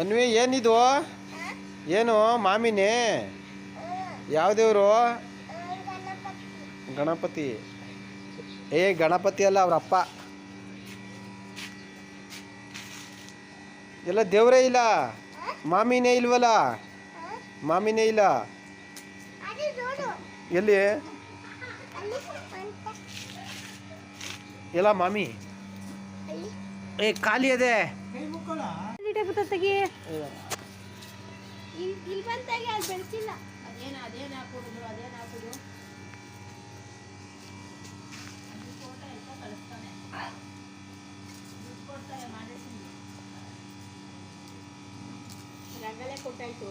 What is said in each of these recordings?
ಅನ್ವಿ, ಏನಿದು? ಏನು, ಮಾಮಿನೇ? ಯಾವ ದೇವರು? ಗಣಪತಿ. ಏ, ಗಣಪತಿ ಅಲ್ಲ ಅವ್ರಪ್ಪ ಎಲ್ಲ ದೇವರೇ ಇಲ್ಲ? ಮಾಮಿನೇ ಇಲ್ವಲ್ಲ? ಮಾಮಿನೇ ಇಲ್ಲ? ಎಲ್ಲಿ? ಎಲ್ಲ ಮಾಮಿ? ಏ, ಖಾಲಿ ಅದೇ? ತೆಗಿ ಇಲ್ಲಿ ತೆಗಿ ಅದು ಬೆಳೆಸಿಲ್ಲ ಅದೇನು ಹಾಕೋದು ಕಳಿಸ್ತಾನೆ. ದುಡ್ಡು ಕೊಡ್ತಾರೆ ಮಾಡಿಸ್ತೀನಿ. ರಂಗಲೇ ಕೊಟ್ಟಾಯ್ತು.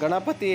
ಗಣಪತಿ